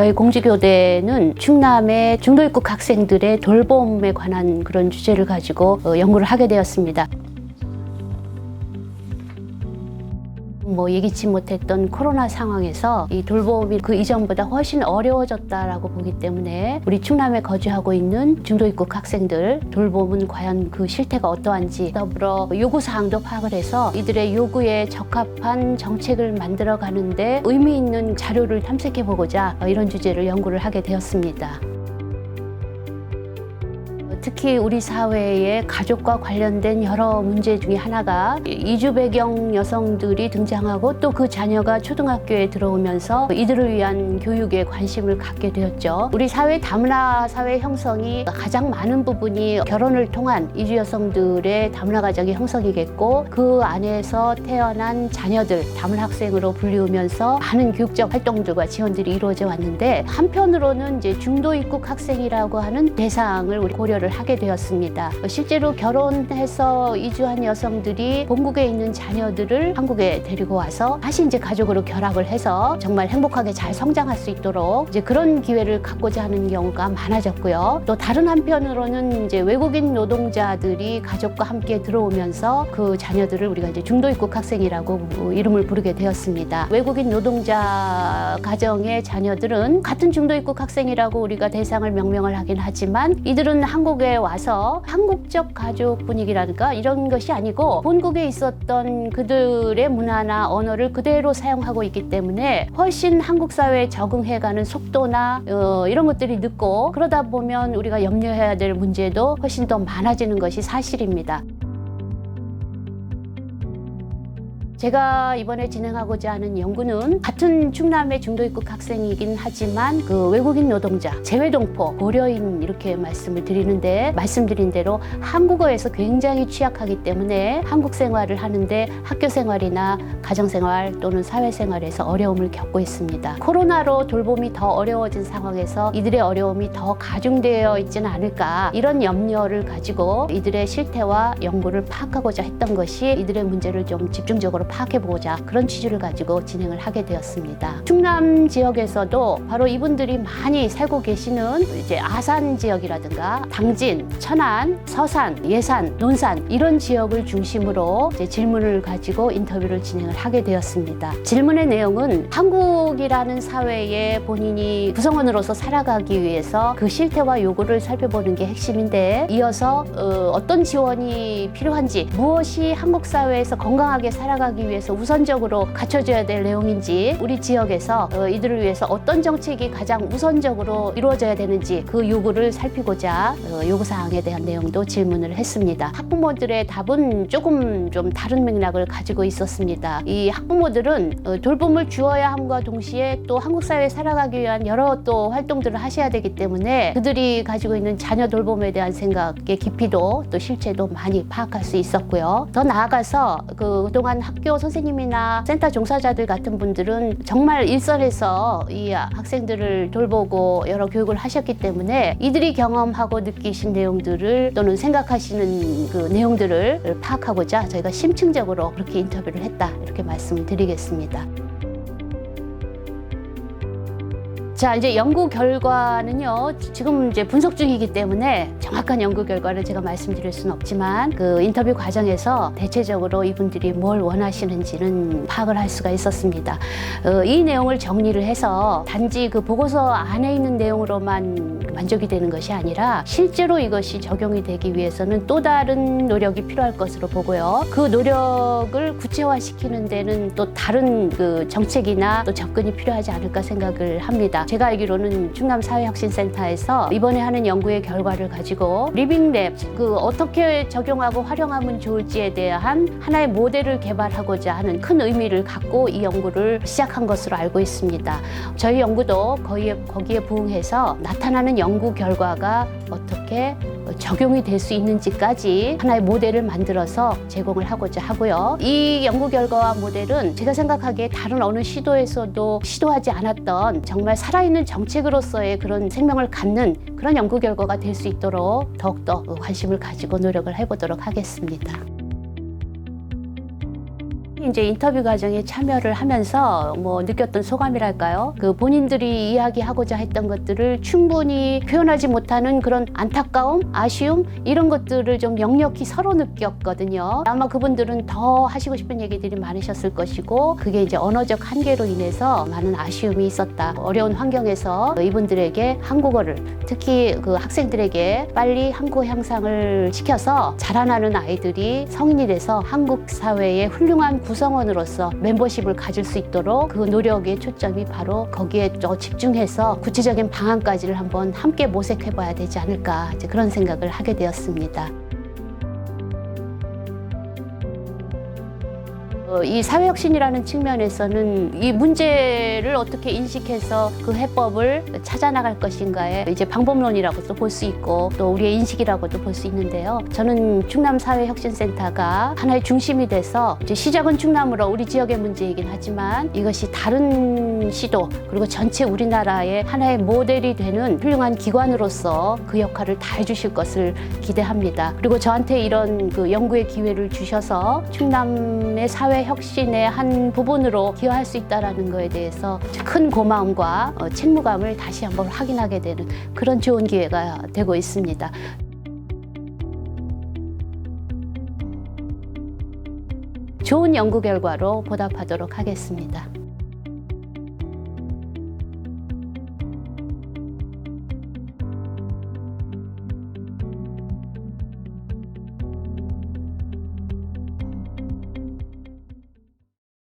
저희 공주교대는 충남의 중도 입국 학생들의 돌봄에 관한 그런 주제를 가지고 어, 연구를 하게 되었습니다. 뭐 예기치 못했던 코로나 상황에서 이 돌봄이 그 이전보다 훨씬 어려워졌다라고 보기 때문에 우리 충남에 거주하고 있는 중도 입국 학생들 돌봄은 과연 그 실태가 어떠한지 더불어 요구 사항도 파악을 해서 이들의 요구에 적합한 정책을 만들어 가는데 의미 있는 자료를 탐색해 보고자 이런 주제를 연구를 하게 되었습니다. 특히 우리 사회의 가족과 관련된 여러 문제 중에 하나가 이주 배경 여성들이 등장하고 또 그 자녀가 초등학교에 들어오면서 이들을 위한 교육에 관심을 갖게 되었죠. 우리 사회 다문화 사회 형성이 가장 많은 부분이 결혼을 통한 이주 여성들의 다문화 가정의 형성이겠고 그 안에서 태어난 자녀들 다문화 학생으로 불리우면서 많은 교육적 활동들과 지원들이 이루어져 왔는데 한편으로는 이제 중도 입국 학생이라고 하는 대상을 고려를 하게 되었습니다. 실제로 결혼해서 이주한 여성들이 본국에 있는 자녀들을 한국에 데리고 와서 다시 이제 가족으로 결합을 해서 정말 행복하게 잘 성장할 수 있도록 이제 그런 기회를 갖고자 하는 경우가 많아졌고요. 또 다른 한편으로는 이제 외국인 노동자들이 가족과 함께 들어오면서 그 자녀들을 우리가 이제 중도 입국 학생이라고 이름을 부르게 되었습니다. 외국인 노동자 가정의 자녀들은 같은 중도 입국 학생이라고 우리가 대상을 명명을 하긴 하지만 이들은 한국 에 와서 한국적 가족 분위기라든가 이런 것이 아니고 본국에 있었던 그들의 문화나 언어를 그대로 사용하고 있기 때문에 훨씬 한국 사회에 적응해가는 속도나 어, 이런 것들이 늦고 그러다 보면 우리가 염려해야 될 문제도 훨씬 더 많아지는 것이 사실입니다. 제가 이번에 진행하고자 하는 연구는 같은 충남의 중도 입국 학생이긴 하지만 그 외국인 노동자, 재외동포, 고려인 이렇게 말씀을 드리는데 말씀드린 대로 한국어에서 굉장히 취약하기 때문에 한국 생활을 하는데 학교 생활이나 가정 생활 또는 사회 생활에서 어려움을 겪고 있습니다. 코로나로 돌봄이 더 어려워진 상황에서 이들의 어려움이 더 가중되어 있지는 않을까 이런 염려를 가지고 이들의 실태와 연구를 파악하고자 했던 것이 이들의 문제를 좀 집중적으로 파악해보고자 그런 취지를 가지고 진행을 하게 되었습니다. 충남 지역에서도 바로 이분들이 많이 살고 계시는 이제 아산 지역이라든가 당진, 천안, 서산, 예산, 논산 이런 지역을 중심으로 질문을 가지고 인터뷰를 진행을 하게 되었습니다. 질문의 내용은 한국이라는 사회에 본인이 구성원으로서 살아가기 위해서 그 실태와 요구를 살펴보는 게 핵심인데 이어서 어, 어떤 지원이 필요한지 무엇이 한국 사회에서 건강하게 살아가기 위해서 우선적으로 갖춰져야 될 내용인지 우리 지역에서 어, 이들을 위해서 어떤 정책이 가장 우선적으로 이루어져야 되는지 그 요구를 살피고자 어, 요구 사항에 대한 내용도 질문을 했습니다. 학부모들의 답은 조금 좀 다른 맥락을 가지고 있었습니다. 이 학부모들은 어, 돌봄을 주어야 함과 동시에 또 한국 사회에 살아가기 위한 여러 또 활동들을 하셔야 되기 때문에 그들이 가지고 있는 자녀 돌봄에 대한 생각의 깊이도 또 실체도 많이 파악할 수 있었고요. 더 나아가서 그 그동안 학교 선생님이나 센터 종사자들 같은 분들은 정말 일선에서 이 학생들을 돌보고 여러 교육을 하셨기 때문에 이들이 경험하고 느끼신 내용들을 또는 생각하시는 그 내용들을 파악하고자 저희가 심층적으로 그렇게 인터뷰를 했다 이렇게 말씀을 드리겠습니다. 자, 이제 연구 결과는요, 지금 이제 분석 중이기 때문에 정확한 연구 결과를 제가 말씀드릴 수는 없지만 그 인터뷰 과정에서 대체적으로 이분들이 뭘 원하시는지는 파악을 할 수가 있었습니다. 어, 이 내용을 정리를 해서 단지 그 보고서 안에 있는 내용으로만 만족이 되는 것이 아니라 실제로 이것이 적용이 되기 위해서는 또 다른 노력이 필요할 것으로 보고요. 그 노력을 구체화시키는 데는 또 다른 그 정책이나 또 접근이 필요하지 않을까 생각을 합니다. 제가 알기로는 충남 사회혁신센터에서 이번에 하는 연구의 결과를 가지고 리빙랩 그 어떻게 적용하고 활용하면 좋을지에 대한 하나의 모델을 개발하고자 하는 큰 의미를 갖고 이 연구를 시작한 것으로 알고 있습니다. 저희 연구도 거기에, 거기에 부응해서 나타나는 연구 결과가 어떻게 적용이 될 수 있는지까지 하나의 모델을 만들어서 제공을 하고자 하고요. 이 연구 결과와 모델은 제가 생각하기에 다른 어느 시도에서도 시도하지 않았던 정말 살아있는 정책으로서의 그런 생명을 갖는 그런 연구 결과가 될 수 있도록 더욱더 관심을 가지고 노력을 해보도록 하겠습니다. 이제 인터뷰 과정에 참여를 하면서 뭐 느꼈던 소감이랄까요? 그 본인들이 이야기하고자 했던 것들을 충분히 표현하지 못하는 그런 안타까움, 아쉬움 이런 것들을 좀 역력히 서로 느꼈거든요. 아마 그분들은 더 하시고 싶은 얘기들이 많으셨을 것이고 그게 이제 언어적 한계로 인해서 많은 아쉬움이 있었다. 어려운 환경에서 이분들에게 한국어를 특히 그 학생들에게 빨리 한국 향상을 시켜서 자라나는 아이들이 성인이 돼서 한국 사회의 훌륭한 구성 원으로서 멤버십을 가질 수 있도록 그 노력의 초점이 바로 거기에 더 집중해서 구체적인 방안까지를 한번 함께 모색해 봐야 되지 않을까 이제 그런 생각을 하게 되었습니다. 이 사회혁신이라는 측면에서는 이 문제를 어떻게 인식해서 그 해법을 찾아나갈 것인가에 이제 방법론이라고도 볼 수 있고 또 우리의 인식이라고도 볼 수 있는데요. 저는 충남사회혁신센터가 하나의 중심이 돼서 이제 시작은 충남으로 우리 지역의 문제이긴 하지만 이것이 다른 시도 그리고 전체 우리나라의 하나의 모델이 되는 훌륭한 기관으로서 그 역할을 다 해주실 것을 기대합니다. 그리고 저한테 이런 그 연구의 기회를 주셔서 충남의 사회 혁신의 한 부분으로 기여할 수 있다라는 거에 대해서 큰 고마움과 어, 책무감을 다시 한번 확인하게 되는 그런 좋은 기회가 되고 있습니다. 좋은 연구 결과로 보답하도록 하겠습니다.